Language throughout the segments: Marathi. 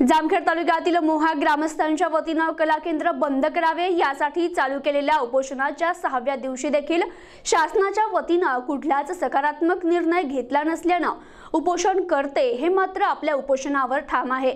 जामखेड तालुक्यातील मोहा ग्रामस्थांच्या वतीनं कला केंद्र बंद करावे यासाठी चालू केलेल्या उपोषणाच्या सहाव्या दिवशी देखील शासनाच्या वतीनं कुठलाच सकारात्मक निर्णय घेतला नसल्यानं उपोषण करते हे मात्र आपल्या उपोषणावर ठाम आहे.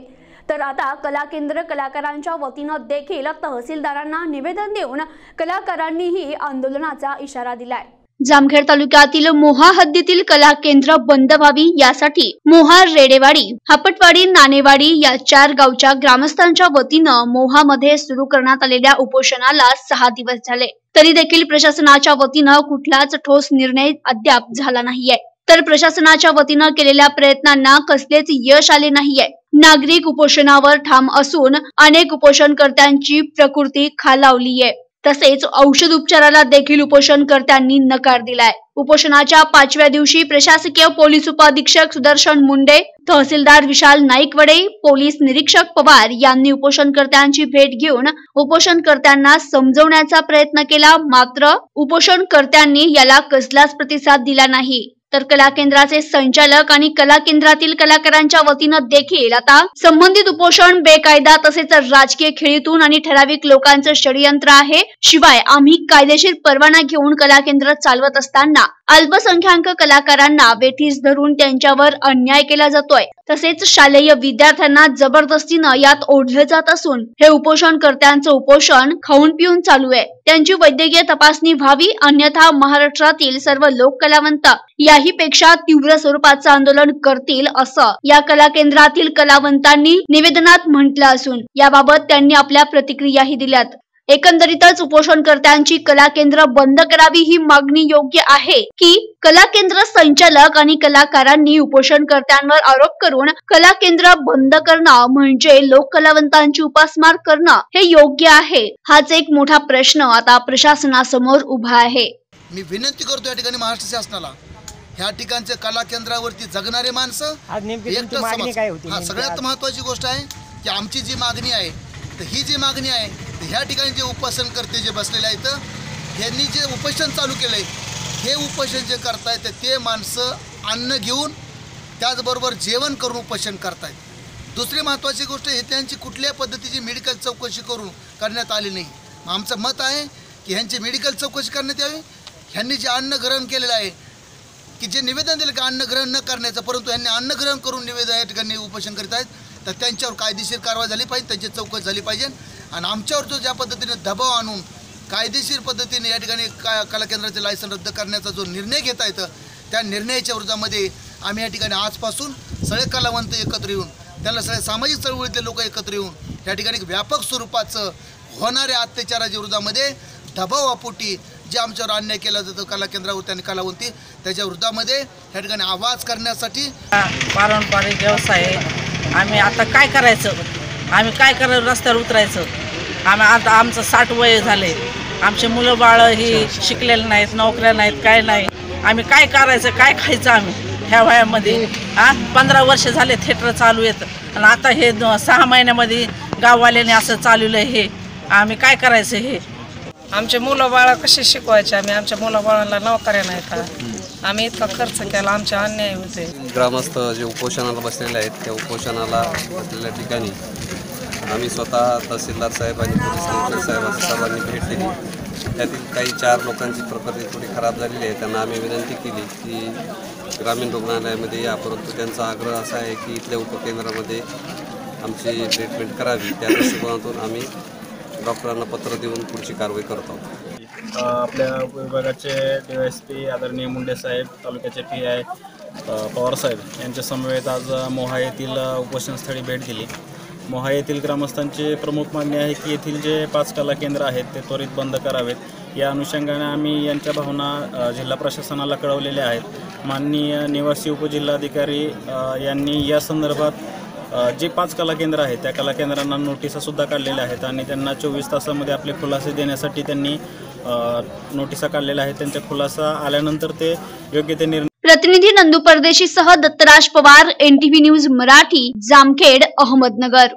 तर आता कला केंद्र कलाकारांच्या वतीनं देखील तहसीलदारांना निवेदन देऊन कलाकारांनीही आंदोलनाचा इशारा दिलाय. जामखेड तालुक्यातील मोहा हद्दीतील कला केंद्र बंद व्हावी यासाठी मोहा रेडेवाडी हापटवाडी नाणेवाडी या चार गावच्या ग्रामस्थांच्या वतीनं मोहामध्ये सुरू करण्यात आलेल्या उपोषणाला सहा दिवस झाले. तरी देखील प्रशासनाच्या वतीनं कुठलाच ठोस निर्णय अद्याप झाला नाहीये. तर प्रशासनाच्या वतीनं केलेल्या प्रयत्नांना कसलेच यश आले नाहीये. नागरिक उपोषणावर ठाम असून अनेक उपोषणकर्त्यांची प्रकृती खालावलीये. तसेच औषध उपचाराला देखील उपोषणकर्त्यांनी नकार दिलाय. उपोषणाच्या पाचव्या दिवशी प्रशासकीय पोलीस उपाधीक्षक सुदर्शन मुंडे तहसीलदार विशाल नाईकवडे पोलीस निरीक्षक पवार यांनी उपोषणकर्त्यांची भेट घेऊन उपोषणकर्त्यांना समजवण्याचा प्रयत्न केला. मात्र उपोषणकर्त्यांनी याला कसलाच प्रतिसाद दिला नाही. तर कला केंद्राचे संचालक आणि कला केंद्रातील कलाकारांच्या वतीनं देखील आता संबंधित उपोषण बेकायदा तसेच राजकीय खेळीतून आणि ठराविक लोकांचं षडयंत्र आहे. शिवाय आम्ही कायदेशीर परवाना घेऊन कला केंद्र चालवत असताना अल्पसंख्याक कलाकारांना वेठीस धरून त्यांच्यावर अन्याय केला जातोय. तसेच शालेय विद्यार्थ्यांना जबरदस्तीनं यात ओढलं जात असून हे उपोषणकर्त्यांचं उपोषण खाऊन पिऊन चालू आहे. त्यांची वैद्यकीय तपासणी व्हावी अन्यथा महाराष्ट्रातील सर्व लोक कलावंत याही पेक्षा तीव्र स्वरूपाचं आंदोलन करतील असं या कला केंद्रातील कलावंतांनी निवेदनात म्हटलं असून याबाबत त्यांनी आपल्या प्रतिक्रियाही दिल्यात. एकंदरीतच उपोषणकर्त्यांची कला केंद्र बंद करावी ही मागणी योग्य आहे की कला केंद्र संचालक आणि कलाकारांनी उपोषणकर्त्यांवर आरोप करून कला केंद्र बंद करणं म्हणजे लोक कलावंतांची उपासमार करणं हे योग्य आहे? हाच एक मोठा प्रश्न आता प्रशासनासमोर उभा आहे. मी विनंती करतो या ठिकाणी महाराष्ट्र शासनाला ह्या ठिकाणच्या कला केंद्रावरती जगणारे माणसं हा सगळ्यात? महत्वाची गोष्ट आहे की आमची जी मागणी आहे तर ही जी मागणी आहे ह्या ठिकाणी जे उपोषण करते जे बसलेले आहेत यांनी जे उपोषण चालू केलं आहे हे उपोषण जे करतायत ते माणसं अन्न घेऊन त्याचबरोबर जेवण करून उपोषण करतायत. दुसरी महत्त्वाची गोष्ट हे त्यांची कुठल्या पद्धतीची मेडिकल चौकशी करून करण्यात आली नाही. आमचं मत आहे की ह्यांची मेडिकल चौकशी करण्यात यावी. ह्यांनी जे अन्न ग्रहण केलेलं आहे की जे निवेदन दिलं की अन्न ग्रहण न करण्याचं परंतु ह्यांनी अन्न ग्रहण करून निवेदन या ठिकाणी उपोषण करीत आहेत तर त्यांच्यावर कायदेशीर कारवाई झाली पाहिजे त्यांची चौकशी झाली पाहिजे. आणि आमच्यावर जो ज्या पद्धतीने दबाव आणून कायदेशीर पद्धतीने या ठिकाणी का कला केंद्राचे लायसन रद्द करण्याचा जो निर्णय घेता येतं त्या निर्णयाच्या विरोधामध्ये आम्ही या ठिकाणी आजपासून सगळे कलावंत एकत्र येऊन त्याला सगळे सामाजिक चळवळीतले लोक एकत्र येऊन या ठिकाणी व्यापक स्वरूपाचं होणाऱ्या अत्याचाराच्या विरोधामध्ये दबावापोटी जे आमच्यावर अन्याय केला जातो कला केंद्रावरती आणि कलावंती त्याच्या विरोधामध्ये या ठिकाणी आवाज करण्यासाठी पारंपरिक व्यवसाय आहे. आम्ही आता काय करायचं? आम्ही काय करायचं? रस्त्यावर उतरायचं? आम्ही आता आमचं साठ वय झाले. आमचे मुलं बाळं ही शिकलेले नाहीत नोकऱ्या नाहीत काय नाही. आम्ही काय करायचं काय खायचं आम्ही ह्या वयामध्ये? हा पंधरा वर्ष झाले थिएटर चालू येतं आणि आता हे द- सहा महिन्यामध्ये गाववाल्याने असं चालवलं हे. आम्ही काय करायचं हे? आमचे मुलं बाळा कसे शिकवायचे आम्ही? आमच्या मुलं बाळांना नोकऱ्या नाहीत का? आम्ही इतका खर्च केला आमच्या अन्याय होते. ग्रामस्थ जे उपोषणाला बसलेले आहेत त्या उपोषणाला बसलेल्या ठिकाणी आम्ही स्वतः तहसीलदार साहेब आणि पोलीस कमिशनर साहेब सर्वांनी भेट दिली. त्यातील काही चार लोकांची प्रकृती थोडी खराब झालेली आहे. त्यांना आम्ही विनंती केली की ग्रामीण रुग्णालयामध्ये या परंतु त्यांचा आग्रह असा आहे की इथल्या उपकेंद्रामध्ये आमची ट्रीटमेंट करावी. त्या दृष्टिकोनातून आम्ही डॉक्टरांना पत्र देऊन पुढची कारवाई करत आहोत. आपल्या विभागाचे डी एस पी आदरणीय मुंडे साहेब तालुक्याचे पी आय पवार साहेब यांच्या समवेत आज मोहा येथील उपोषणस्थळी भेट दिली. मोहा येथील ग्रामस्थांचे प्रमुख मागणी आहे की येथील जे पाच कला केंद्र आहेत ते त्वरित बंद करावेत. या अनुषंगाने आम्ही यांच्या भावना जिल्हा प्रशासनाला कळवलेल्या आहेत. माननीय निवासी उपजिल्हाधिकारी यांनी या संदर्भात जे पाच कला केंद्र आहेत त्या कला केंद्रांना नोटिसासुद्धा काढलेल्या आहेत आणि त्यांना चोवीस तासामध्ये आपले खुलासे देण्यासाठी त्यांनी नोटिसा काढलेल्या आहेत. त्यांचा खुलासा आल्यानंतर ते योग्य ते निर्णय प्रतिनिधी नंदू परदेशी सह दत्तराज पवार एनटीव्ही न्यूज मराठी जामखेड अहमदनगर.